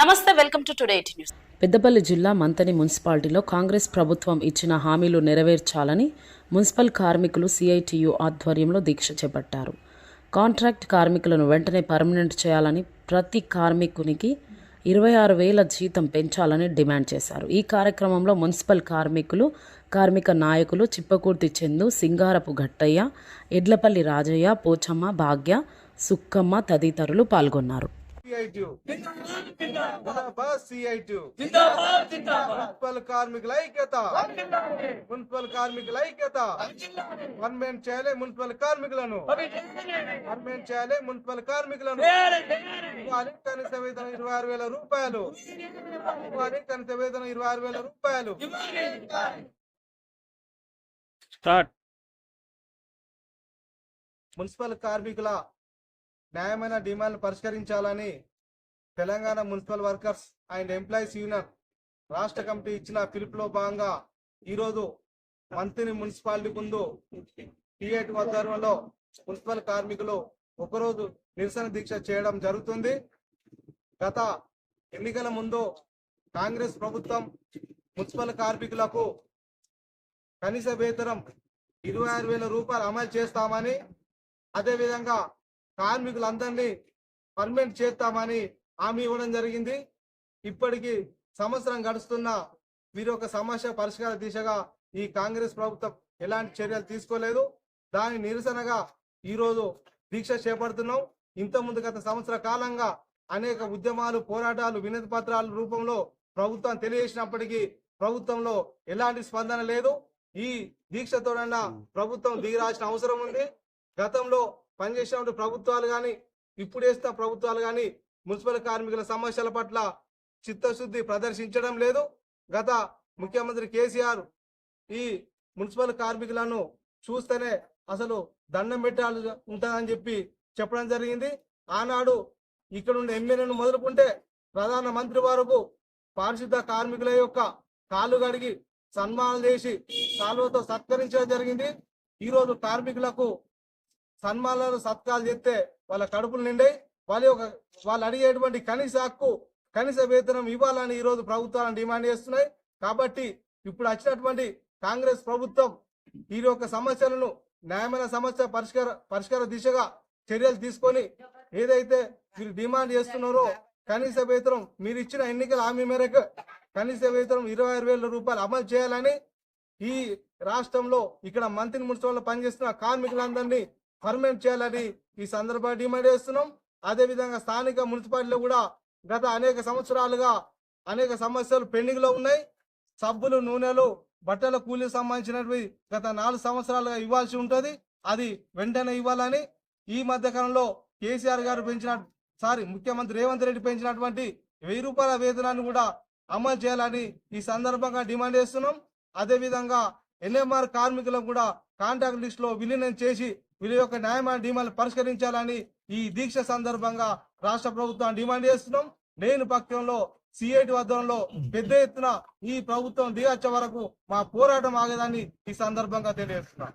నమస్తే welcome to today news. Peddapalli జిల్లా మంతని మున్సిపాలిటీలో కాంగ్రెస్ ప్రభుత్వం ఇచ్చిన హామీలు నెరవేర్చాలని మున్సిపల్ కార్మికులు సిఐటియు ఆధ్వర్యంలో దీక్ష చేపట్టారు. కాంట్రాక్ట్ కార్మికులను వెంటనే పర్మనెంట్ చేయాలని ప్రతి కార్మికునికి ఇరవై ఆరు వేల జీతం పెంచాలని డిమాండ్ చేశారు. ఈ కార్యక్రమంలో మున్సిపల్ కార్మికులు కార్మిక నాయకులు చిప్పకూర్తి చందు సింగారపు గట్టయ్య ఎడ్లపల్లి రాజయ్య పోచమ్మ భాగ్య సుక్కమ్మ తదితరులు పాల్గొన్నారు. మున్సిపల్ కార్మికుల ఐక్యత. మున్సిపల్ కార్మికుల ఐక్యత. పర్మనెంట్ చేయాలి మున్సిపల్ కార్మికులను. పర్మనెంట్ చేయాలి మున్సిపల్ కార్మికులను. కనీస వేతనం ఇరవై ఆరు వేల రూపాయలు. కనీస వేతనం ఇరవై ఆరు వేల రూపాయలు. స్టార్ట్. మున్సిపల్ కార్మికుల న్యాయమైన డిమాండ్లు పరిష్కరించాలని Telangana municipal workers and employees union రాష్ట్ర కమిటీ ఇచ్చిన పిలుపులో భాగంగా ఈరోజు మంత్రి మున్సిపాలిటీ ముందు టీఏటి ఆధ్వర్యంలో మున్సిపల్ కార్మికులు ఒకరోజు నిరసన దీక్ష చేయడం జరుగుతుంది. గత ఎన్నికల ముందు కాంగ్రెస్ ప్రభుత్వం మున్సిపల్ కార్మికులకు కనీస వేతనం ఇరవై ఆరు వేల రూపాయలు అమలు చేస్తామని అదేవిధంగా కార్మికులందరినీ పర్మనెంట్ చేస్తామని హామీ ఇవ్వడం జరిగింది. ఇప్పటికి సంవత్సరం గడుస్తున్న మీరు ఒక సమస్య పరిష్కార దిశగా ఈ కాంగ్రెస్ ప్రభుత్వం ఎలాంటి చర్యలు తీసుకోలేదు. దాని నిరసనగా ఈరోజు దీక్ష చేపడుతున్నాం. ఇంత ముందు గత సంవత్సర కాలంగా అనేక ఉద్యమాలు పోరాటాలు వినతి పత్రాల రూపంలో ప్రభుత్వం తెలియజేసినప్పటికీ ప్రభుత్వంలో ఎలాంటి స్పందన లేదు. ఈ దీక్షతోనన్నా ప్రభుత్వం దిగిరాల్సిన అవసరం ఉంది. గతంలో పనిచేసినటువంటి ప్రభుత్వాలు కానీ ఇప్పుడు వేసిన ప్రభుత్వాలు కానీ మున్సిపల్ కార్మికుల సమస్యల పట్ల చిత్తశుద్ధి ప్రదర్శించడం లేదు. గత ముఖ్యమంత్రి కేసీఆర్ ఈ మున్సిపల్ కార్మికులను చూస్తేనే అసలు దండం పెట్టాలి ఉంటుందని చెప్పి చెప్పడం జరిగింది. ఆనాడు ఇక్కడ ఉన్న ఎమ్మెల్యేను మొదలుకుంటే ప్రధాన మంత్రి వరకు పారిశుద్ధ కార్మికుల యొక్క కాళ్ళు కడిగి సన్మానం చేసి కాలువతో సత్కరించడం జరిగింది. ఈరోజు కార్మికులకు సన్మానాలు సత్కాలు చేస్తే వాళ్ళ కడుపులు నిండే వాళ్ళ యొక్క వాళ్ళు అడిగేటువంటి కనీస హక్కు కనీస వేతనం ఇవ్వాలని ఈరోజు ప్రభుత్వాలను డిమాండ్ చేస్తున్నాయి. కాబట్టి ఇప్పుడు వచ్చినటువంటి కాంగ్రెస్ ప్రభుత్వం ఈ యొక్క సమస్యలను న్యాయమైన సమస్య పరిష్కార పరిష్కార దిశగా చర్యలు తీసుకొని ఏదైతే మీరు డిమాండ్ చేస్తున్నారో కనీస వేతనం మీరు ఇచ్చిన ఎన్నికల హామీ మేరకు కనీస వేతనం ఇరవై ఆరు వేల రూపాయలు అమలు చేయాలని ఈ రాష్ట్రంలో ఇక్కడ మంత్రి మున్సిపల్లో పనిచేస్తున్న కార్మికులందరినీ పర్మనెంట్ చేయాలని ఈ సందర్భంగా డిమాండ్ చేస్తున్నాం. అదే విధంగా స్థానిక మున్సిపాలిటీలో కూడా గత అనేక సంవత్సరాలుగా అనేక సమస్యలు పెండింగ్లో ఉన్నాయి. సబ్బులు నూనెలు బట్టల కూలీకి సంబంధించినవి గత నాలుగు సంవత్సరాలుగా ఇవ్వాల్సి ఉంటుంది. అది వెంటనే ఇవ్వాలని ఈ మధ్య కాలంలో కేసీఆర్ గారు పెంచిన సారీ ముఖ్యమంత్రి రేవంత్ రెడ్డి పెంచినటువంటి వెయ్యి రూపాయల వేతనాన్ని కూడా అమలు చేయాలని ఈ సందర్భంగా డిమాండ్ చేస్తున్నాం. అదేవిధంగా ఎన్ఎంఆర్ కార్మికులకు కూడా కాంటాక్ట్ లిస్టులో విలీనం చేసి వీళ్ళ యొక్క న్యాయమైన డిమాండ్ పరిష్కరించాలని ఈ దీక్ష సందర్భంగా రాష్ట్ర ప్రభుత్వం డిమాండ్ చేస్తున్నాం. నేను పక్షంలో సిఐటి వద్దంలో పెద్ద ఎత్తున ఈ ప్రభుత్వం దిగొచ్చే వరకు మా పోరాటం ఆగేదాన్ని ఈ సందర్భంగా తెలియజేస్తున్నాం.